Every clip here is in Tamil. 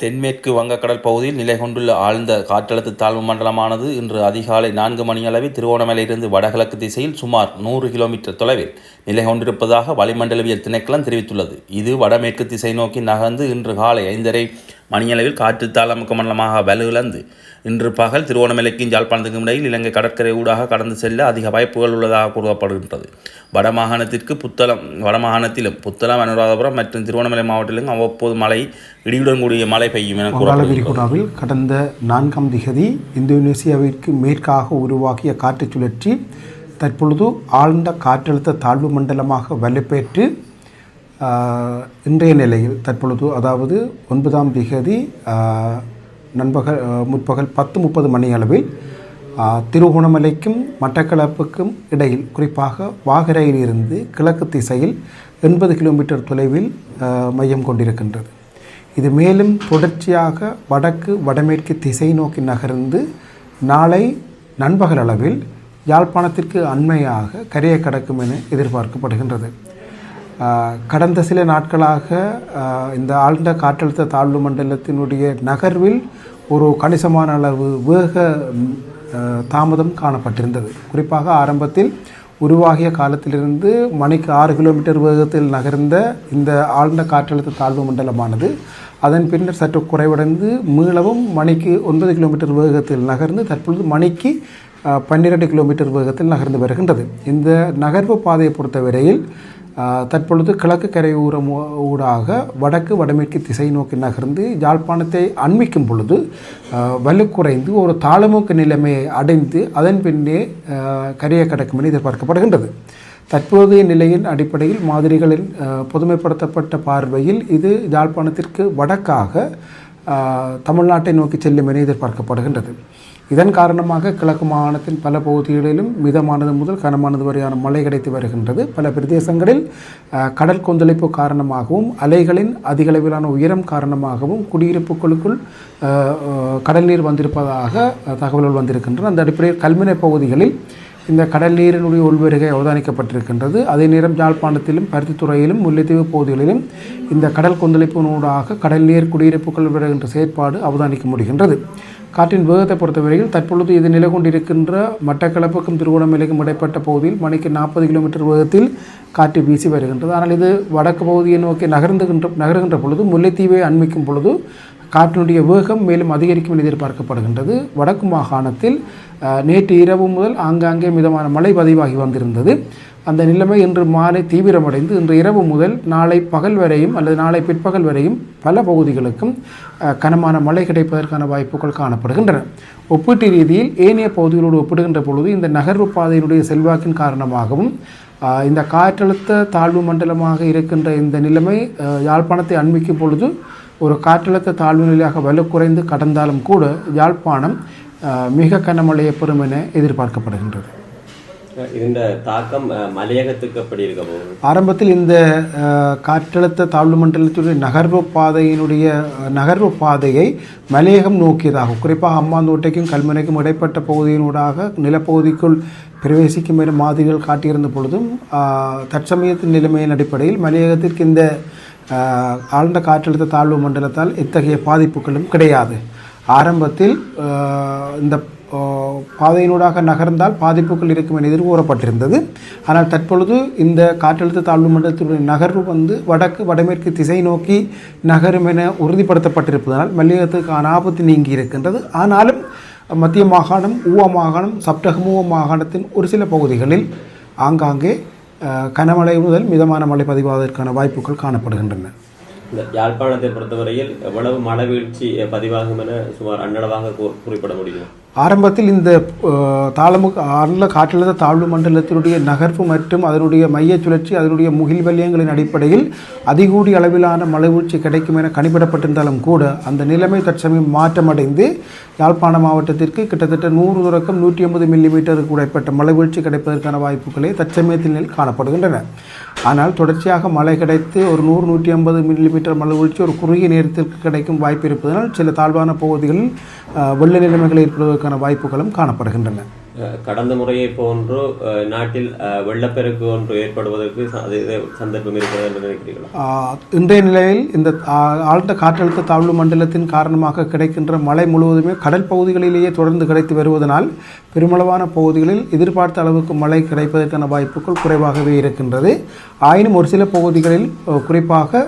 தென்மேற்கு வங்கக்கடல் பகுதியில் நிலை கொண்டுள்ள ஆழ்ந்த காற்றழுத்த தாழ்வு மண்டலமானது இன்று அதிகாலை நான்கு மணியளவில் திருவோணமலையிலிருந்து வடகிழக்கு திசையில் சுமார் நூறு கிலோமீட்டர் தொலைவில் நிலை கொண்டிருப்பதாக வளிமண்டலவியல் திணைக்களம் தெரிவித்துள்ளது. இது வடமேற்கு திசை நோக்கி நகர்ந்து இன்று காலை ஐந்தரை மணியளவில் காற்று தாளமுக மண்டலமாக வலுவிழந்து இன்று பகல் திருவோணமலைக்கும் யாழ்ப்பாணத்துக்கும் இடையில் இலங்கை கடற்கரை ஊடாக கடந்து செல்ல அதிக வாய்ப்புகள் உள்ளதாக கூறப்படுகின்றது. வடமாகாணத்திற்கு புத்தளம் வடமாகாணத்திலும் புத்தளம் அனுராதபுரம் மற்றும் திருவண்ணாமலை மாவட்டத்திலும் அவ்வப்போது மழை இடியுடன் கூடிய மழை பெய்யும் என கூறப்படுகிறது கடந்த நான்காம் திகதி இந்தோனேசியாவிற்கு மேற்காக உருவாகிய காற்றுச் சுழற்சி தற்பொழுது ஆழ்ந்த காற்றழுத்த தாழ்வு மண்டலமாக வலுப்பெற்று இன்றைய நிலையில் தற்பொழுது அதாவது ஒன்பதாம் திகதி நண்பகல் முற்பகல் பத்து முப்பது மணி அளவில் திருகோணமலைக்கும் மட்டக்களப்புக்கும் இடையில் குறிப்பாக வாகரையில் இருந்து கிழக்கு திசையில் எண்பது கிலோமீட்டர் தொலைவில் மையம் கொண்டிருக்கின்றது. இது மேலும் தொடர்ச்சியாக வடக்கு வடமேற்கு திசை நோக்கி நகர்ந்து நாளை நண்பகல் அளவில் யாழ்ப்பாணத்திற்கு அண்மையாக கரையை கடக்கும் என எதிர்பார்க்கப்படுகின்றது. கடந்த சில நாட்களாக இந்த ஆழ்ந்த காற்றழுத்த தாழ்வு மண்டலத்தினுடைய நகர்வில் ஒரு கணிசமான அளவு வேக தாமதம் காணப்பட்டிருந்தது. குறிப்பாக ஆரம்பத்தில் உருவாகிய காலத்திலிருந்து மணிக்கு ஆறு கிலோமீட்டர் வேகத்தில் நகர்ந்த இந்த ஆழ்ந்த காற்றழுத்த தாழ்வு மண்டலமானது அதன் பின்னர் சற்று குறைவடைந்து மீளவும் மணிக்கு ஒன்பது கிலோமீட்டர் வேகத்தில் நகர்ந்து தற்பொழுது மணிக்கு பன்னிரெண்டு பன்னிரண்டு கிலோமீட்டர் வேகத்தில் நகர்ந்து வருகின்றது. இந்த நகர்வு பாதையை பொறுத்தவரையில் தற்பொழுது கிழக்கு கரை ஊடாக வடக்கு வடமேற்கு திசை நோக்கி நகர்ந்து யாழ்ப்பாணத்தை அண்மிக்கும் பொழுது வலுக்குறைந்து வலு குறைந்து ஒரு தாளமுக்க நிலைமையை அடைந்து அதன் பின்னே கரையை கடக்கும் என எதிர்பார்க்கப்படுகின்றது. தற்போதைய நிலையின் அடிப்படையில் மாதிரிகளில் பொதுமைப்படுத்தப்பட்ட பார்வையில் இது யாழ்ப்பாணத்திற்கு வடக்காக தமிழ்நாட்டை நோக்கி செல்லும் என எதிர்பார்க்கப்படுகின்றது. இதன் காரணமாக கிழக்கு மாகாணத்தின் பல பகுதிகளிலும் மிதமானது முதல் கனமானது வரையான மழை கிடைத்து வருகின்றது. பல பிரதேசங்களில் கடல் கொந்தளிப்பு காரணமாகவும் அலைகளின் அதிகளவிலான உயரம் காரணமாகவும் குடியிருப்புகளுக்குள் கடல் நீர் வந்திருப்பதாக தகவல்கள் வந்திருக்கின்றன. அந்த அடிப்படையில் கல்முனை பகுதிகளில் இந்த கடல் நீரினுடைய உள்வருகை அவதானிக்கப்பட்டிருக்கின்றது. அதே நேரம் யாழ்ப்பாணத்திலும் பருத்தித்துறையிலும் முல்லைத்தீவு பகுதிகளிலும் இந்த கடல் கொந்தளிப்பினூடாக கடல் நீர் குடியிருப்புகள் வருகின்ற செயற்பாடு அவதானிக்க முடிகின்றது. காற்றின் வேகத்தை பொறுத்தவரையில் தற்பொழுது இது நிலை கொண்டிருக்கின்ற மட்டக்களப்புக்கும் திருவண்ணாமலைக்கும் இடைப்பட்ட பகுதியில் மணிக்கு நாற்பது கிலோமீட்டர் வேகத்தில் காற்று வீசி வருகின்றது. ஆனால் இது வடக்கு பகுதியை நோக்கி நகர்ந்துகின்ற நகர்கின்ற பொழுது முல்லைத்தீவை அண்மிக்கும் பொழுது காற்றினுடைய வேகம் மேலும் அதிகரிக்கும் என எதிர்பார்க்கப்படுகின்றது. வடக்கு மாகாணத்தில் நேற்று இரவு முதல் ஆங்காங்கே மிதமான மழை பதிவாகி வந்திருந்தது. அந்த நிலைமை இன்று மாலை தீவிரமடைந்து இன்று இரவு முதல் நாளை பகல் வரையும் அல்லது நாளை பிற்பகல் வரையும் பல பகுதிகளுக்கும் கனமான மழை கிடைப்பதற்கான வாய்ப்புகள் காணப்படுகின்றன. ஒப்பீட்டு ரீதியில் ஏனைய பகுதிகளோடு ஒப்பிடுகின்ற பொழுது இந்த நகர்வு பாதையினுடைய செல்வாக்கின் காரணமாகவும் இந்த காற்றழுத்த தாழ்வு மண்டலமாக இருக்கின்ற இந்த நிலைமை யாழ்ப்பாணத்தை அண்மிக்கும் பொழுது ஒரு காற்றழுத்த தாழ்வு நிலையாக வலுக்குறைந்து கடந்தாலும் கூட யாழ்ப்பாணம் மிக கனமழையை பெறும் என எதிர்பார்க்கப்படுகின்றது. ஆரம்பத்தில் இந்த காற்றழுத்த தாழ்வு மண்டலத்துடைய நகர்வு பாதையினுடைய நகர்வு பாதையை மலையகம் நோக்கியதாகும். குறிப்பாக அம்மாந்தோட்டைக்கும் கல்முனைக்கும் இடைப்பட்ட பகுதியினூடாக நிலப்பகுதிக்குள் பிரவேசிக்கும் மாதிரிகள் காட்டியிருந்த பொழுதும் தற்சமயத்தின் நிலைமையின் அடிப்படையில் மலையகத்திற்கு இந்த ஆழ்ந்த காற்றழுத்த தாழ்வு மண்டலத்தால் இத்தகைய பாதிப்புகளும் கிடையாது. ஆரம்பத்தில் இந்த பாதையினூடாக நகர்ந்தால் பாதிப்புகள் இருக்கும் என எதிர்கூறப்பட்டிருந்தது. ஆனால் தற்பொழுது இந்த காற்றழுத்த தாழ்வு மண்டலத்தினுடைய நகர்வு வந்து வடக்கு வடமேற்கு திசை நோக்கி நகரும் என உறுதிப்படுத்தப்பட்டிருப்பதனால் மல்லிகத்துக்கான ஆபத்து நீங்கி இருக்கின்றது. ஆனாலும் மத்திய மாகாணம் ஊவ மாகாணம் சப்டகமுவ மாகாணத்தின் ஒரு சில பகுதிகளில் ஆங்காங்கே கனமழை முதல் மிதமான மழை பதிவாவதற்கான வாய்ப்புகள் காணப்படுகின்றன. இந்த யாழ்ப்பாணத்தை பொறுத்தவரையில் எவ்வளவு மழை வீழ்ச்சி பதிவாகும் என சுமார் அன்னளவாக குறிப்பிட முடியும். ஆரம்பத்தில் இந்த தாளமு ஆழ்ந்த காற்றழுத்த தாழ்வு மண்டலத்தினுடைய நகர்ப்பு மற்றும் அதனுடைய மைய சுழற்சி அதனுடைய முகில் வலயங்களின் அடிப்படையில் அதிகூடிய அளவிலான மலைவீழ்ச்சி கிடைக்கும் என கணிப்பிடப்பட்டிருந்தாலும் கூட அந்த நிலைமை தற்சமயம் மாற்றமடைந்து யாழ்ப்பாண மாவட்டத்திற்கு கிட்டத்தட்ட நூறு தொடக்கம் நூற்றி ஐம்பது மில்லிமீட்டருக்கு உடைப்பட்ட மலைவீழ்ச்சி கிடைப்பதற்கான வாய்ப்புகளே தற்சமயத்தில் காணப்படுகின்றன. ஆனால் தொடர்ச்சியாக மழை கிடைத்து ஒரு நூறு நூற்றி ஐம்பது மில்லிமீட்டர் மழை வீழ்ச்சி ஒரு குறுகிய நேரத்திற்கு கிடைக்கும் வாய்ப்பு இருப்பதனால் சில தாழ்வான பகுதிகளில் வெள்ள நிலைமைகள் ஏற்படுவதற்கான வாய்ப்புகளும் காணப்படுகின்றன. கடந்த முறையை போன்று நாட்டில் வெள்ளப்பெருக்கு ஒன்று ஏற்படுவதற்கு சந்தர்ப்பம் இருக்கிறது என்று நினைக்கிறீர்களா? இன்றைய நிலையில் இந்த ஆழ்ந்த காற்றழுத்த தாழ்வு மண்டலத்தின் காரணமாக கிடைக்கின்ற மழை முழுவதுமே கடல் பகுதிகளிலேயே தொடர்ந்து கிடைத்து வருவதனால் பெருமளவான பகுதிகளில் எதிர்பார்த்த அளவுக்கு மழை கிடைப்பதற்கான வாய்ப்புகள் குறைவாகவே இருக்கின்றது. ஆயினும் ஒரு சில பகுதிகளில் குறிப்பாக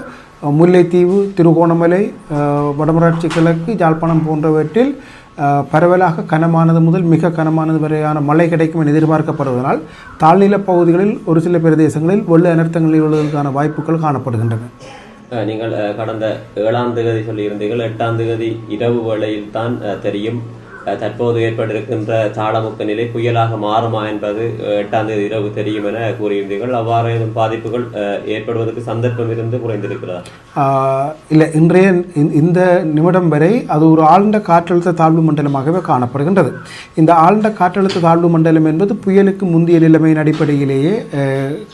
முல்லைத்தீவு திருகோணமலை வடமராட்சி கிழக்கு யாழ்ப்பாணம் போன்றவற்றில் பரவலாக கனமானது முதல் மிக கனமானது வரையான மழை கிடைக்கும் என எதிர்பார்க்கப்படுவதனால் தாழ்நில பகுதிகளில் ஒரு சில பிரதேசங்களில் வெள்ள அனர்த்தங்களில் உள்ளதற்கான வாய்ப்புகள் காணப்படுகின்றன. நீங்கள் கடந்த ஏழாம் தேதி சொல்லியிருந்தீர்கள். எட்டாம் தேதி இரவு வேளையில் தான் தெரியும். தற்போது ஏற்பட்டிருக்கின்ற தாளமுக்க நிலை புயலாக மாறுமா என்பது எட்டாம் தேதி இரவு தெரியும் என கூறியிருந்தீர்கள் அவ்வாறு ஏதும் பாதிப்புகள் ஏற்படுவதற்கு சந்தர்ப்பம் இருந்து குறைந்திருக்கிறதா? இல்லை இன்றைய இந்த- இந்த நிமிடம் வரை அது ஒரு ஆழ்ந்த காற்றழுத்த தாழ்வு மண்டலமாகவே காணப்படுகின்றது. இந்த ஆழ்ந்த காற்றழுத்த தாழ்வு மண்டலம் என்பது புயலுக்கு முந்தைய நிலைமையின் அடிப்படையிலேயே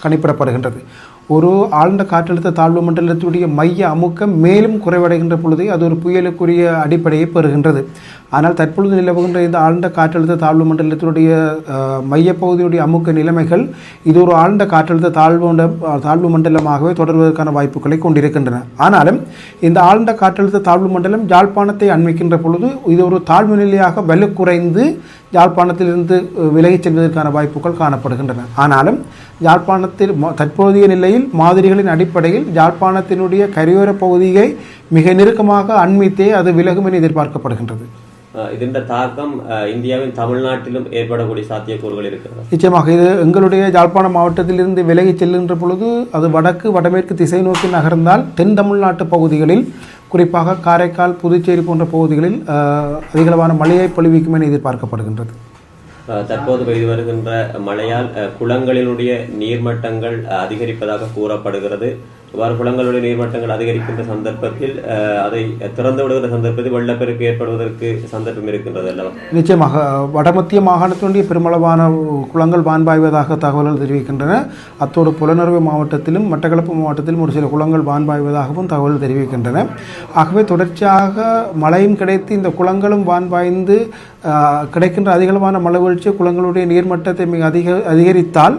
கணிப்பிடப்படுகின்றது. ஒரு ஆழ்ந்த காற்றழுத்த தாழ்வு மண்டலத்துடைய மைய அமுக்கம் மேலும் குறைவடைகின்ற பொழுது அது ஒரு புயலுக்குரிய அடிப்படையை பெறுகின்றது. ஆனால் தற்பொழுது நிலவுகின்ற இந்த ஆழ்ந்த காற்றழுத்த தாழ்வு மண்டலத்தினுடைய மையப்பகுதியுடைய அமுக்க நிலைமைகள் இது ஒரு ஆழ்ந்த காற்றழுத்த தாழ்வு மண்ட- தாழ்வு மண்டலமாகவே தொடர்வதற்கான வாய்ப்புகளை கொண்டிருக்கின்றன. ஆனாலும் இந்த ஆழ்ந்த காற்றழுத்த தாழ்வு மண்டலம் யாழ்ப்பாணத்தை அண்மைக்கின்ற பொழுது இது ஒரு தாழ்வு நிலையாக வலுக்குறைந்து யாழ்ப்பாணத்திலிருந்து விலகிச் செல்வதற்கான வாய்ப்புகள் காணப்படுகின்றன. ஆனாலும் யாழ்ப்பாணத்தில் தற்போதைய நிலையில் மாதிரிகளின் அடிப்படையில் யாழ்ப்பாணத்தினுடைய கரையோர பகுதியை மிக நெருக்கமாக அண்மித்தே அது விலகும் என எதிர்பார்க்கப்படுகின்றது. இதன் தாக்கம் இந்தியாவின் தமிழ்நாட்டிலும் ஏற்படக்கூடிய சாத்தியக்கூறுகள் இருக்கிறதா. நிச்சயமாக இது எங்களுடைய யாழ்ப்பாணம் மாவட்டத்திலிருந்து விலகிச் செல்கின்ற பொழுது அது வடக்கு வடமேற்கு திசை நோக்கி நகர்ந்தால் தென் தமிழ்நாட்டு பகுதிகளில் குறிப்பாக காரைக்கால் புதுச்சேரி போன்ற பகுதிகளில் அதிகளவான மழையை பொழிவிக்கும் என எதிர்பார்க்கப்படுகின்றது. தற்போது பெய்து வருகின்ற மழையால் குளங்களினுடைய நீர்மட்டங்கள் அதிகரிப்பதாக கூறப்படுகிறது. இவ்வாறு குளங்களுடைய நீர்மட்டங்கள் அதிகரிக்கின்ற சந்தர்ப்பத்தில் அதை திறந்து விடுகிற சந்தர்ப்பத்தில் வெள்ளப்பெருக்கு ஏற்படுவதற்கு சந்தர்ப்பம் இருக்கின்றது அல்லவா நிச்சயமாக வடமத்திய மாகாணத்தினுடைய பெருமளவான குளங்கள் வான்பாய்வதாக தகவல்கள் தெரிவிக்கின்றன. அத்தோடு புலனறுவை மாவட்டத்திலும் மட்டக்களப்பு மாவட்டத்திலும் ஒரு சில குளங்கள் வான்பாய்வதாகவும் தகவல் தெரிவிக்கின்றன. ஆகவே தொடர்ச்சியாக மழையும் கிடைத்து இந்த குளங்களும் வான்பாய்ந்து கிடைக்கின்ற அதிகளவான மழை வீழ்ச்சி குளங்களுடைய நீர்மட்டத்தை மிக அதிக அதிகரித்தால்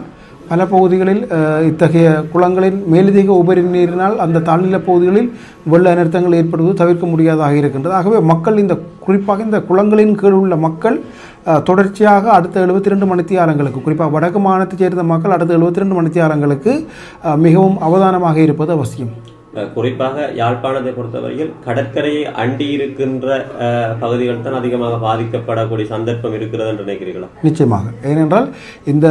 பல பகுதிகளில் இத்தகைய குளங்களின் மேலதிக உபரி நீரினால் அந்த தாழ்நில பகுதிகளில் வெள்ள அனர்த்தங்கள் ஏற்படுவது தவிர்க்க முடியாதாக இருக்கின்றது. ஆகவே மக்கள் இந்த குறிப்பாக இந்த குளங்களின் கீழ் உள்ள மக்கள் தொடர்ச்சியாக அடுத்த எழுபத்தி ரெண்டு மணித்தியாலங்களுக்கு குறிப்பாக வடக்கு மாநிலத்தைச் சேர்ந்த மக்கள் அடுத்த எழுபத்தி ரெண்டு மணித்தியாலங்களுக்கு மிகவும் அவதானமாக இருப்பது அவசியம். குறிப்பாக யாழ்ப்பாணத்தை பொறுத்தவரையில் கடற்கரையை அண்டி இருக்கின்ற பகுதிகள் தான் அதிகமாக பாதிக்கப்படக்கூடிய சந்தர்ப்பம் இருக்கிறது என்று நினைக்கிறீர்களா? நிச்சயமாக. ஏனென்றால் இந்த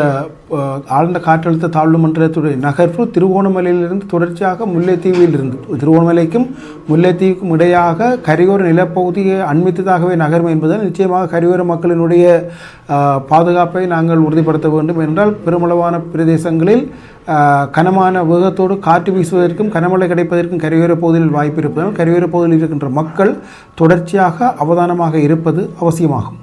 ஆழ்ந்த காற்றழுத்த தாழ்வு மன்றத்துடைய நகர்வு திருவோணமலையிலிருந்து தொடர்ச்சியாக முல்லைத்தீவில் இருந்து திருவோணமலைக்கும் முல்லைத்தீவுக்கும் இடையாக கரையோர நிலப்பகுதியை அண்மித்ததாகவே நகரும் என்பதால் நிச்சயமாக கரையோர மக்களினுடைய பாதுகாப்பை நாங்கள் உறுதிப்படுத்த வேண்டும். என்றால் பெருமளவான பிரதேசங்களில் கனமான வேகத்தோடு காற்று வீசுவதற்கும் கனமழை கிடைப்பதற்கும் கரையோர பகுதியில் வாய்ப்பு இருப்பதால் கரையோர பகுதியில் இருக்கின்ற மக்கள் தொடர்ச்சியாக அவதானமாக இருப்பது அவசியமாகும்.